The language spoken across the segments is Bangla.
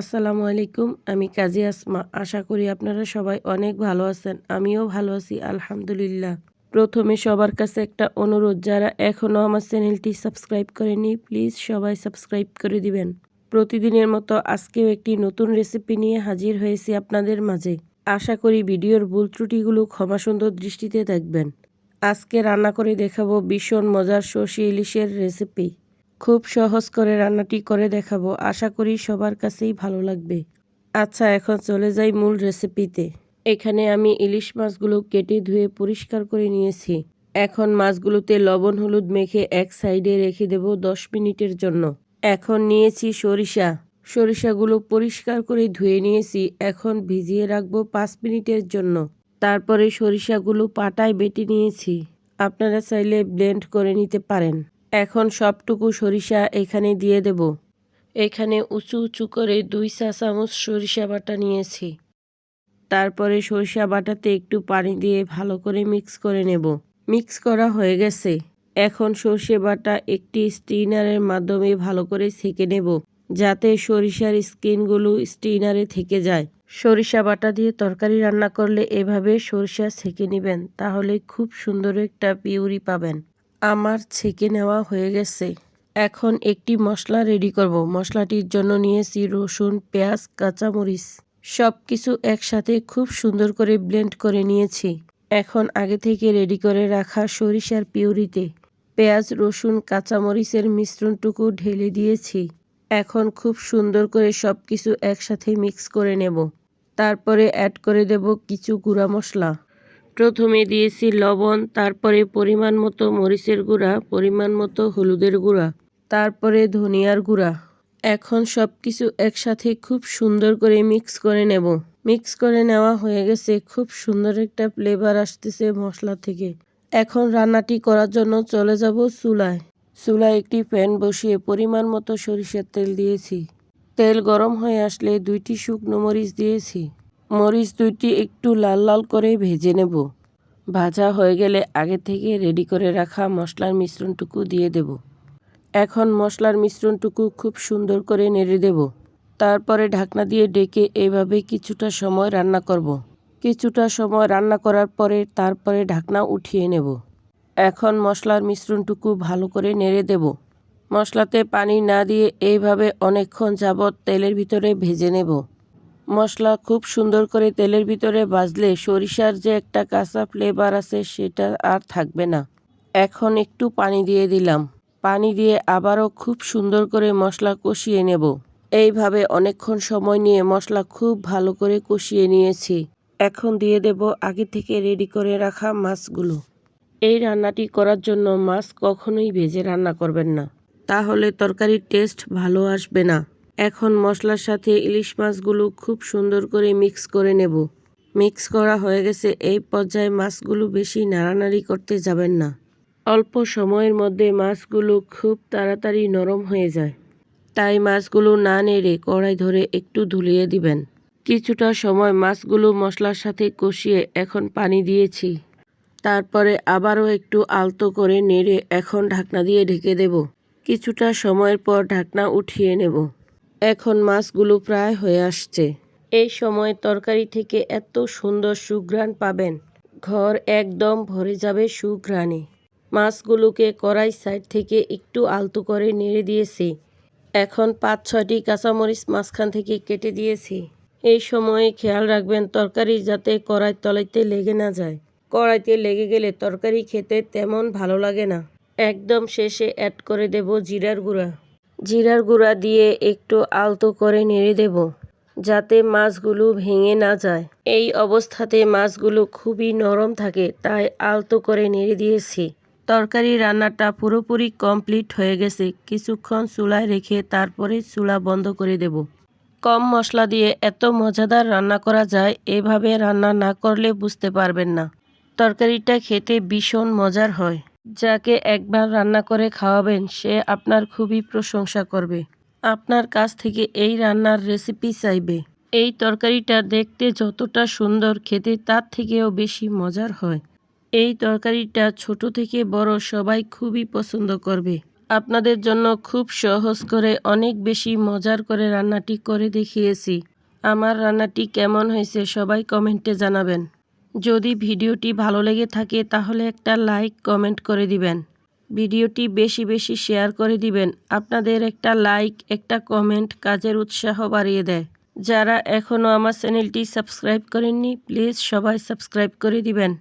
আসসালামু আলাইকুম, আমি কাজী আসমা। আশা করি আপনারা সবাই অনেক ভালো আছেন, আমিও ভালো আছি, আলহামদুলিল্লাহ। প্রথমে সবার কাছে একটা অনুরোধ, যারা এখনও আমার চ্যানেলটি সাবস্ক্রাইব করেনি প্লিজ সবাই সাবস্ক্রাইব করে দিবেন। প্রতিদিনের মতো আজকেও একটি নতুন রেসিপি নিয়ে হাজির হয়েছি আপনাদের মাঝে। আশা করি ভিডিওর ভুল ত্রুটিগুলো ক্ষমা সুন্দর দৃষ্টিতে দেখবেন। আজকে রান্না করে দেখাবো ভীষণ মজার সর্ষে ইলিশের রেসিপি। খুব সহজ করে রান্নাটি করে দেখাবো। আশা করি সবার কাছেই ভালো লাগবে। আচ্ছা এখন চলে যাই মূল রেসিপিতে। এখানে আমি ইলিশ মাছগুলো কেটে ধুয়ে পরিষ্কার করে নিয়েছি। এখন মাছগুলোতে লবণ, হলুদ মেখে এক সাইডে রেখে দেব দশ মিনিটের জন্য। এখন নিয়েছি সরিষা। সরিষাগুলো পরিষ্কার করে ধুয়ে নিয়েছি। এখন ভিজিয়ে রাখব পাঁচ মিনিটের জন্য। তারপরে সরিষাগুলো পাটায় বেটে নিয়েছি। আপনারা চাইলে ব্লেন্ড করে নিতে পারেন। এখন সবটুকু সরিষা এখানে দিয়ে দেব। এখানে উঁচু উঁচু করে দুই চা চামচ সরিষা বাটা নিয়েছি। তারপরে সরিষা বাটাতে একটু পানি দিয়ে ভালো করে মিক্স করে নেব। মিক্স করা হয়ে গেছে। এখন সর্ষে বাটা একটি স্টিনারের মাধ্যমে ভালো করে ছেঁকে নেব, যাতে সরিষার স্কিনগুলো স্টিনারে থেকে যায়। সরিষা বাটা দিয়ে তরকারি রান্না করলে এভাবে সরিষা ছেঁকে নেবেন, তাহলে খুব সুন্দর একটা পিউরি পাবেন। আমার ছেঁকে নেওয়া হয়ে গেছে। এখন একটি মশলা রেডি করব। মশলাটির জন্য নিয়েছি রসুন, পেঁয়াজ, কাঁচামরিচ। সব কিছু একসাথে খুব সুন্দর করে ব্লেন্ড করে নিয়েছি। এখন আগে থেকে রেডি করে রাখা সরিষার পিউরিতে পেঁয়াজ, রসুন, কাঁচামরিচের মিশ্রণটুকু ঢেলে দিয়েছি। এখন খুব সুন্দর করে সব কিছু একসাথে মিক্স করে নেব। তারপরে অ্যাড করে দেব কিছু গুঁড়া মশলা। প্রথমে দিয়েছি লবণ, তারপরে পরিমাণ মতো মরিচের গুঁড়া, পরিমাণ মতো হলুদের গুঁড়া, তারপরে ধনিয়ার গুঁড়া। এখন সব কিছু একসাথে খুব সুন্দর করে মিক্স করে নেব। মিক্স করে নেওয়া হয়ে গেছে, খুব সুন্দর একটা ফ্লেভার আসতেছে মশলা থেকে। এখন রান্নাটি করার জন্য চলে যাব চুলায়। চুলায় একটি প্যান বসিয়ে পরিমাণ মতো সরিষার তেল দিয়েছি। তেল গরম হয়ে আসলে দুইটি শুকনো মরিচ দিয়েছি। মরিচ দুইটি একটু লাল লাল করে ভেজে নেব। ভাজা হয়ে গেলে আগে থেকে রেডি করে রাখা মশলার মিশ্রণটুকু দিয়ে দেব। এখন মশলার মিশ্রণটুকু খুব সুন্দর করে নেড়ে দেব। তারপরে ঢাকনা দিয়ে ডেকে এভাবে কিছুটা সময় রান্না করব। কিছুটা সময় রান্না করার পরে তারপরে ঢাকনা উঠিয়ে নেব। এখন মশলার মিশ্রণটুকু ভালো করে নেড়ে দেব। মশলাতে পানি না দিয়ে এইভাবে অনেকক্ষণ যাবৎ তেলের ভিতরে ভেজে নেব। মশলা খুব সুন্দর করে তেলের ভিতরে ভাজলে সরিষার যে একটা কাঁচা ফ্লেভার আছে সেটা আর থাকবে না। এখন একটু পানি দিয়ে দিলাম। পানি দিয়ে আবারও খুব সুন্দর করে মশলা কষিয়ে নেব। এইভাবে অনেকক্ষণ সময় নিয়ে মশলা খুব ভালো করে কষিয়ে নিয়েছি। এখন দিয়ে দেব আগে থেকে রেডি করে রাখা মাছগুলো। এই রান্নাটি করার জন্য মাছ কখনোই ভেজে রান্না করবেন না। তাহলে তরকারির টেস্ট ভালো আসবে না। এখন মশলার সাথে ইলিশ মাছগুলো খুব সুন্দর করে মিক্স করে নেব। মিক্স করা হয়ে গেছে, এই পর্যায়ে মাছগুলো বেশি নাড়ানাড়ি করতে যাবেন না। অল্প সময়ের মধ্যে মাছগুলো খুব তাড়াতাড়ি নরম হয়ে যায়। তাই মাছগুলো না নেড়ে কড়াই ধরে একটু ধুলিয়ে দিবেন। কিছুটা সময় মাছগুলো মশলার সাথে কষিয়ে এখন পানি দিয়েছি। তারপরে আবারও একটু আলতো করে নেড়ে এখন ঢাকনা দিয়ে ঢেকে দেব। কিছুটা সময়ের পর ঢাকনা উঠিয়ে নেব। এখন মাছগুলো প্রায় হয়ে আসছে। এই সময় তরকারি থেকে এত সুন্দর সুঘ্রাণ পাবেন। ঘর একদম ভরে যাবে সুঘ্রাণে। মাছগুলোকে কড়াই সাইড থেকে একটু আলতো করে নেড়ে দিয়েছি। এখন পাঁচ, ছয়টি কাঁচামরিচ মাঝখান থেকে কেটে দিয়েছি। এই সময়ে খেয়াল রাখবেন তরকারি যাতে কড়াই তলাইতে লেগে না যায়। কড়াইতে লেগে গেলে তরকারি খেতে তেমন ভালো লাগে না। একদম শেষে অ্যাড করে দেব জিরার গুঁড়া। জিরার গুঁড়া দিয়ে একটু আলতো করে নেড়ে দেব, যাতে মাছগুলো ভেঙে না যায়। এই অবস্থাতে মাছগুলো খুবই নরম থাকে, তাই আলতো করে নেড়ে দিয়েছি। তরকারি রান্নাটা পুরোপুরি কমপ্লিট হয়ে গেছে। কিছুক্ষণ চুলায় রেখে তারপরে চুলা বন্ধ করে দেব। কম মশলা দিয়ে এত মজাদার রান্না করা যায়, এভাবে রান্না না করলে বুঝতে পারবেন না। তরকারিটা খেতে ভীষণ মজার হয়। যাকে একবার রান্না করে খাওয়াবেন, সে আপনার খুবই প্রশংসা করবে। আপনার কাছ থেকে এই রান্নার রেসিপি চাইবে। এই তরকারিটা দেখতে যতটা সুন্দর খেতে, তার থেকেও বেশি মজার হয়। এই তরকারিটা ছোট থেকে বড় সবাই খুবই পছন্দ করবে। আপনাদের জন্য খুব সহজ করে অনেক বেশি মজার করে রান্নাটি করে দেখিয়েছি। আমার রান্নাটি কেমন হয়েছে সবাই কমেন্টে জানাবেন। যদি ভিডিওটি ভালো লেগে থাকে তাহলে একটা লাইক, কমেন্ট করে দিবেন। ভিডিওটি বেশি বেশি শেয়ার করে দিবেন। আপনাদের একটা লাইক, একটা কমেন্ট কাজের উৎসাহ বাড়িয়ে দেয়। যারা এখনও আমার চ্যানেলটি সাবস্ক্রাইব করেননি, প্লিজ সবাই সাবস্ক্রাইব করে দিবেন।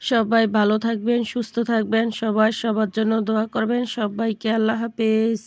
সবাই ভালো থাকবেন, সুস্থ থাকবেন সবাই সবার জন্য দোয়া করবেন। সবাইকে আল্লাহ হাফেজ।